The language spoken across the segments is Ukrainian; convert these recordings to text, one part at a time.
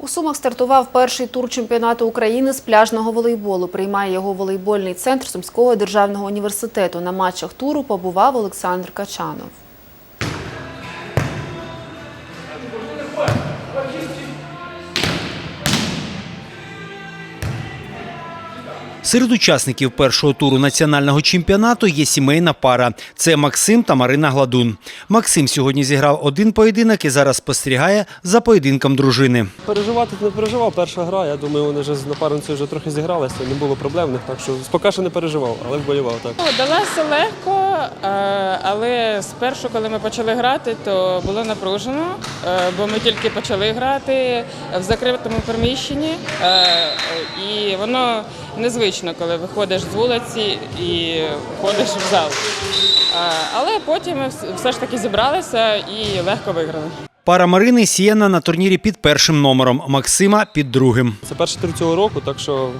У Сумах стартував перший тур чемпіонату України з пляжного волейболу. Приймає його волейбольний центр Сумського державного університету. На матчах туру побував Олександр Качанов. Серед учасників першого туру національного чемпіонату є сімейна пара. Це Максим та Марина Гладун. Максим сьогодні зіграв один поєдинок і зараз спостерігає за поєдинком дружини. Переживати не переживав. Перша гра. Я думаю, вони вже з напарницею вже трохи зігралися, не було проблем. Так що поки що не переживав, але вболівав так. Ну, Далося легко, е, але спершу, коли ми почали грати, то було напружено, е, бо ми тільки почали грати в закритому приміщенні, е, і воно незвично, коли виходиш з вулиці і ходиш в зал. Але потім ми все ж таки зібралися і легко виграли. Пара Марини сіяна на турнірі під першим номером, Максима під другим. Це перший тур цього року, так що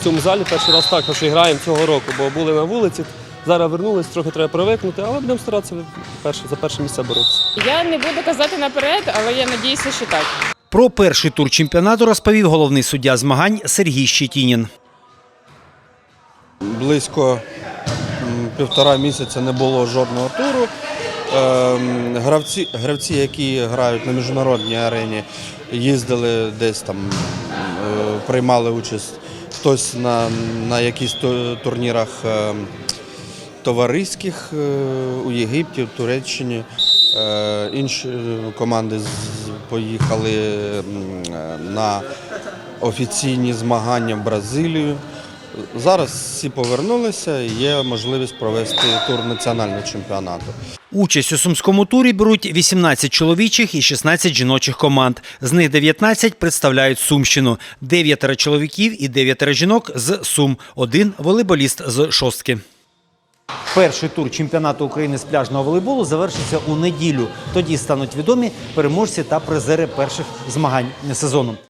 в цьому залі перший раз так, що граємо цього року, бо були на вулиці. Зараз вернулись, трохи треба привикнути, але будемо старатися перше, за перше місце боротися. Я не буду казати наперед, але я надіюся, що так. Про перший тур чемпіонату розповів головний суддя змагань Сергій Щетінін. близько півтора місяця не було жодного туру. Ем, Гравці, гравці, які грають на міжнародній арені, їздили десь там, е, приймали участь хтось на, на якихось турнірах ем, товариських е, у Єгипті, в Туреччині. Е, Інші команди поїхали е, на офіційні змагання в Бразилію. Зараз всі повернулися, є можливість провести тур національного чемпіонату. Участь у сумському турі беруть 18 чоловічих і 16 жіночих команд. З них 19 представляють Сумщину, 9 чоловіків і 9 жінок з Сум, один волейболіст з шостки. Перший тур чемпіонату України з пляжного волейболу завершиться у неділю. Тоді стануть відомі переможці та призери перших змагань сезону.